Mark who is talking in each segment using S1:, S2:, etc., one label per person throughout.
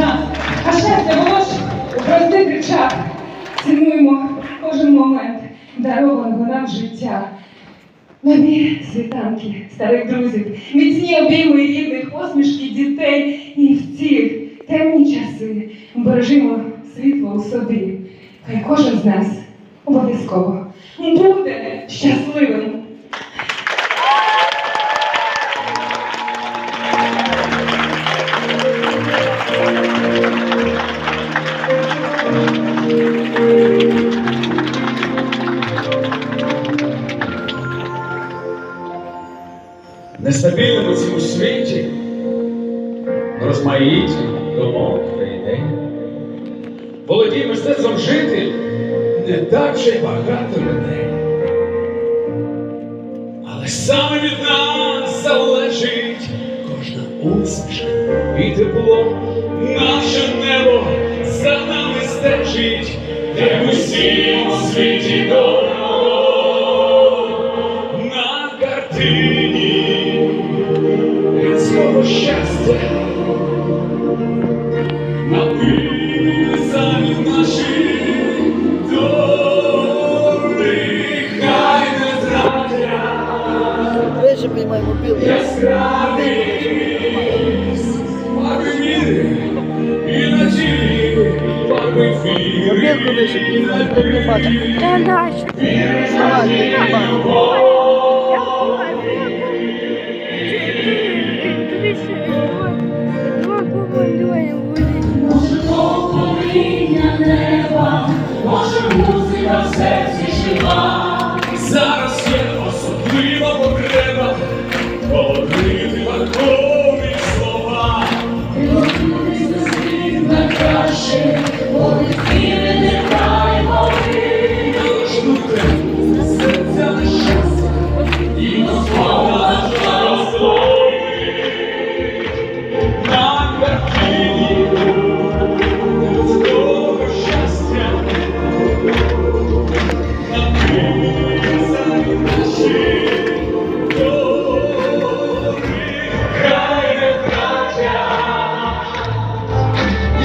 S1: щастя воно ж у простих речах. Цінуємо кожен момент дарованого нам життя. Нові світанки старих друзів, міцні обійми рідних, посмішки дітей. І в ці темні часи бережімо світло у собі. Хай кожен з нас обов'язково буде щасливим.
S2: Розмаїті думок та ідей. Володіє мистецтвом жити не так же й багато людей. Але саме від нас залежить кожна усмішка і тепло, наше небо за нами стежить, де ми всі у світі добро на картині людського щастя.
S3: Вище
S2: і
S3: приймай, не бачиш.
S4: Та
S5: може, музика в серці жива.
S2: Зараз є особлива потреба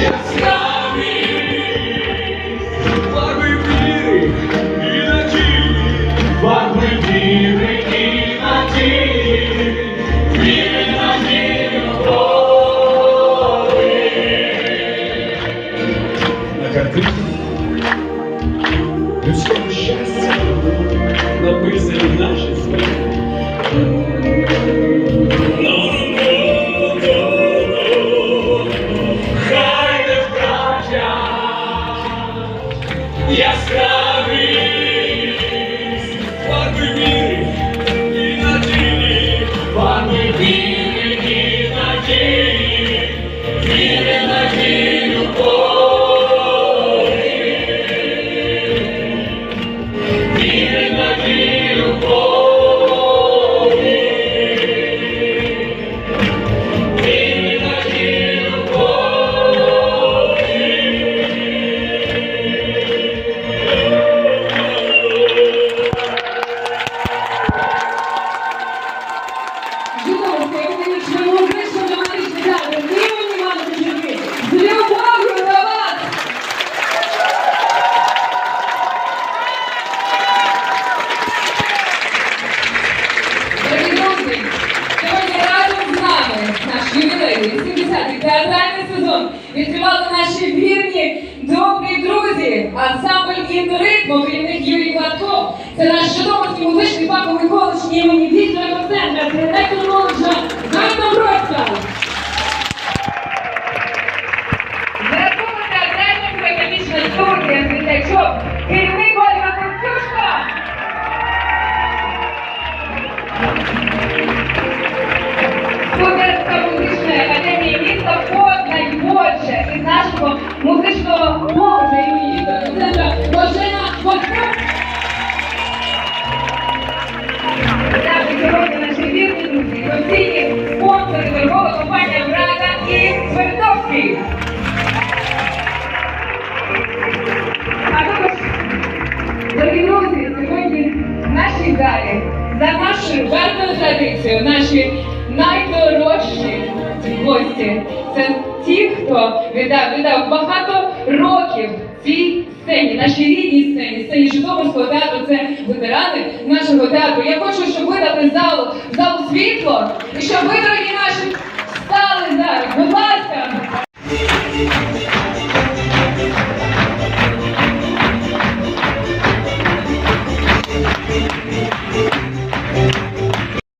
S1: Sabe театральний сезон відкривали наші вірні добрі друзі. Ансамбль «Інритм», керівник Юрій Гладков. Це наш Житомирський музичний фаховий коледж імені Віктора Костенка, директор коледжа друзі, постійні спонсори, торгова компанія Брата і Твердовський. А також, дорогі друзі, сьогодні в нашій залі за нашою гарною традицією, наші найдорожчі гості. це ті, хто віддав, віддав багато нашій рідній сцені, сцені Житомирського театру. Це ветерани нашого театру. Я хочу, щоб ви дали залу, залу світло, і щоб ви, дорогі наші, стали.